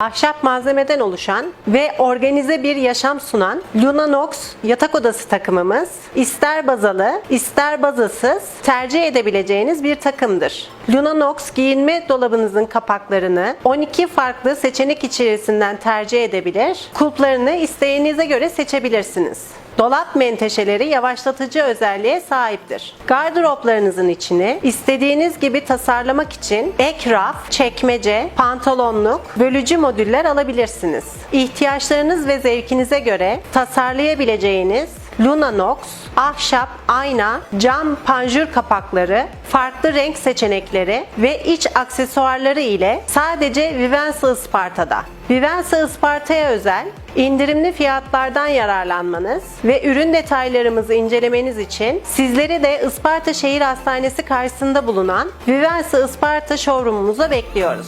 Ahşap malzemeden oluşan ve organize bir yaşam sunan Lunanox yatak odası takımımız ister bazalı ister bazasız tercih edebileceğiniz bir takımdır. Lunanox giyinme dolabınızın kapaklarını 12 farklı seçenek içerisinden tercih edebilir, kulplarını isteğinize göre seçebilirsiniz. Dolap menteşeleri yavaşlatıcı özelliğe sahiptir. Gardıroplarınızın içini istediğiniz gibi tasarlamak için ek raf, çekmece, pantolonluk, bölücü modüller alabilirsiniz. İhtiyaçlarınız ve zevkinize göre tasarlayabileceğiniz Lunanox, ahşap, ayna, cam panjur kapakları, farklı renk seçenekleri ve iç aksesuarları ile sadece Vivense Isparta'da. Vivense Isparta'ya özel indirimli fiyatlardan yararlanmanız ve ürün detaylarımızı incelemeniz için sizleri de Isparta Şehir Hastanesi karşısında bulunan Vivense Isparta showroomumuza bekliyoruz.